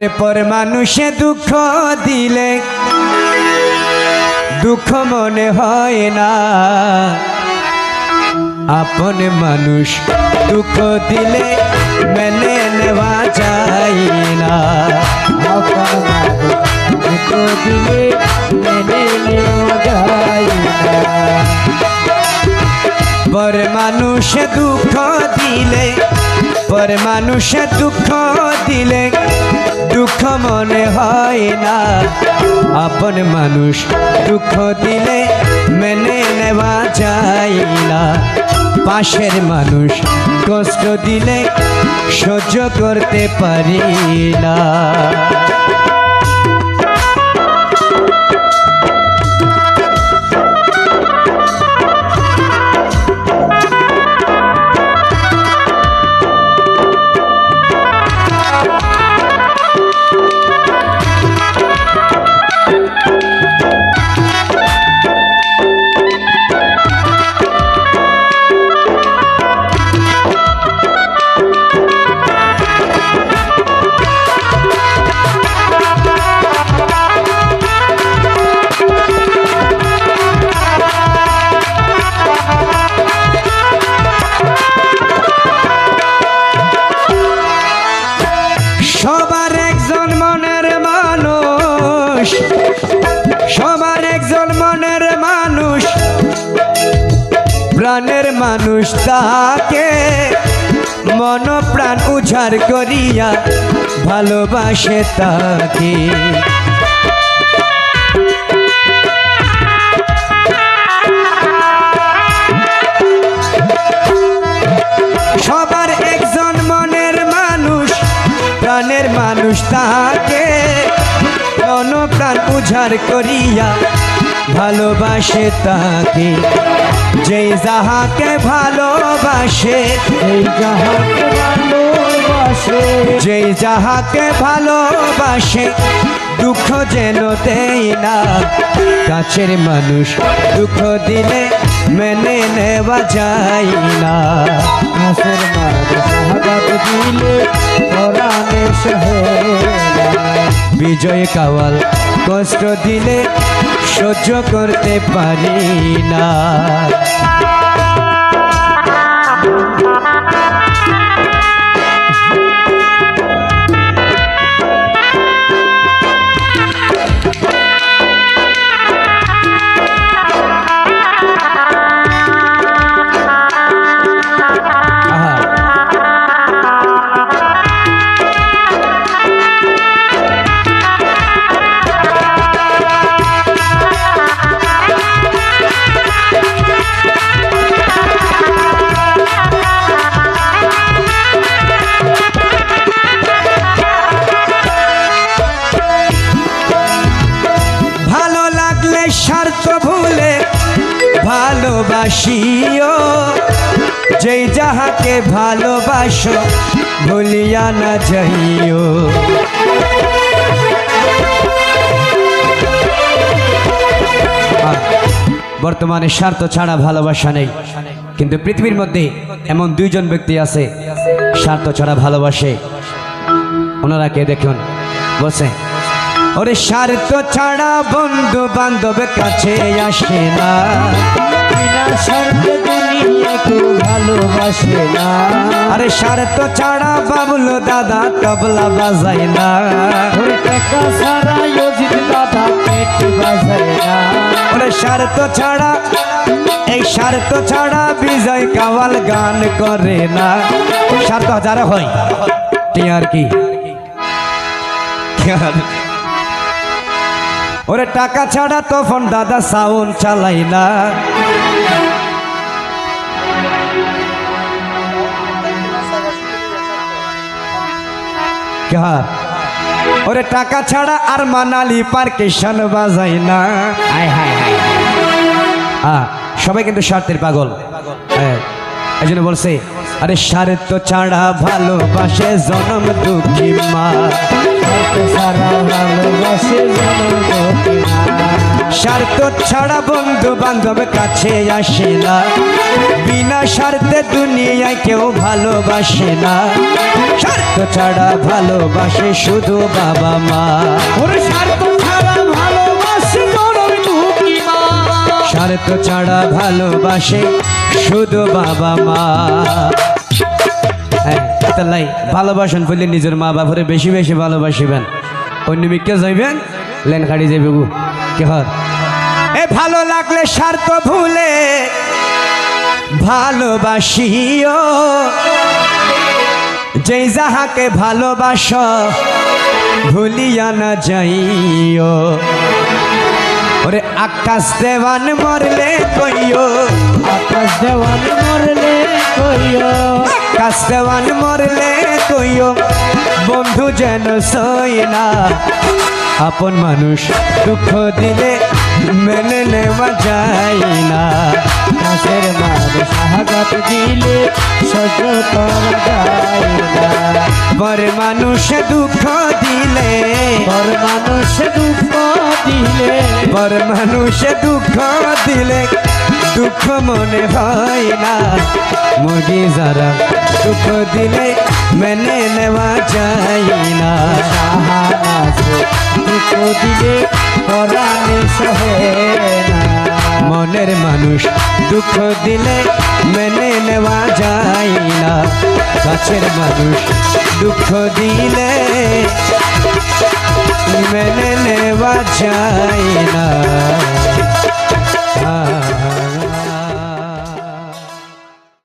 পর মানুষে দুঃখ দিলে, দুঃখ মনে হয় না। আপন মানুষ দুঃখ দিলে মেনে নেওয়া যায় না। আপন দুঃখ দিলে মেনে নেওয়া যায় পর মানুষে দুঃখ দিলে, পর মানুষে দুঃখ দিলে দুঃখ মনে হয় না। আপন মানুষ দুঃখ দিলে মেনে নেওয়া যায় না। পাশের মানুষ কষ্ট দিলে সহ্য করতে পারি না। প্রাণের মানুষ তাকে মন প্রাণ উজাড় করিয়া ভালোবাসে তাকে। সবার একজন মনের মানুষ, প্রাণের মানুষ তাকে মন প্রাণ উজাড় করিয়া ভালোবাসে তাকে। যেই যাহাকে ভালোবাসে যেই যাহাকে ভালোবাসে যেই যাহাকে ভালোবাসে দুঃখ যেন দেই না কাছের মানুষ দুঃখ দিলে মেনে নেওয়া যায় না কাছের মানুষ দিলে। বিজয় কাওয়াল কষ্ট দিলে সহ্য করতে পারি না। ভুলে ভালোবাসিও। যেই যাহাকে ভালোবাসো, ভুলিয়া না যাইও। বর্তমানে স্বার্থ ছাড়া ভালোবাসা নেই। কিন্তু পৃথিবীর মধ্যে এমন দুইজন ব্যক্তি আছে, স্বার্থ ছাড়া ভালোবাসে। ওনারা কে দেখুন? বসে ওরে স্বার্থ ছাড়া বন্ধু বান্ধব কাছে আসে না। ভালোবাসে না। আরে ছাড়া বাবুলো দাদা তবলা বাজায় না। ওরে টাকা ছাড়া ছাড়া, এই ছাড়া বিজয় কাওয়াল গান করে না। স্বার্থ হাজার হয়। টিয়ার কি? টিয়ার। ওরে টাকা ছাড়া তখন দাদা সাউন্ড চালাই না। ওরে টাকা ছাড়া আর মানালি পার্কেশন বাজাই না। হায় হায় সবাই কিন্তু স্বার্থের পাগল। হ্যাঁ এই জন্য বলছে আরে স্বার্থ ছাড়া ভালোবাসে জনম দুঃখী মা। ভালোবাসে জনম স্বার্থ ছাড়া বন্ধু বান্ধব কাছে আসে না। বিনা স্বার্থে দুনিয়ায় কেউ ভালোবাসে না। স্বার্থ ছাড়া ভালোবাসে শুধু বাবা মা। স্বার্থ ছাড়া ভালোবাসি স্বার্থ ছাড়া শুধু বাবা মা। হ্যাঁ তাই ভালোবাসেন বললে নিজের মা বাপরে বেশি বেশি ভালোবাসিবেন। অন্য মিকে যাইবেন লেন খাড়ি যাইবে গু। কে হর? এ ভালো লাগলে স্বার্থ ভুলে ভালোবাসিও। যেই যাহাকে ভালোবাস ভুলিয়া না যাইও। ওরে আকাশ দেওয়ান মরলে কইও। আকাশ দেওয়ান মরলে কইও। আকাশ দেওয়ান মরলে কইও। বন্ধু যেন সই না আপন মানুষ দুঃখ দিলে মেনে নেওয়া যায় না কাছের মানুষ আঘাত দিলে সহ্য করা যায় না পর মানুষ দুঃখ দিলে পর মানুষ দুঃখ দিলে পর মানুষ দুঃখ দিলে দুঃখ মনে হয় না মুরগি যারা দুঃখ দিলে মেনে নেওয়া যায় না সাহায্য দুঃখ দিলে পরাণে সহে মনের মানুষ দুঃখ দিলে মেনে নেওয়া যায় না। কাছের মানুষ দুঃখ দিলে মেনে নেওয়া যায় না।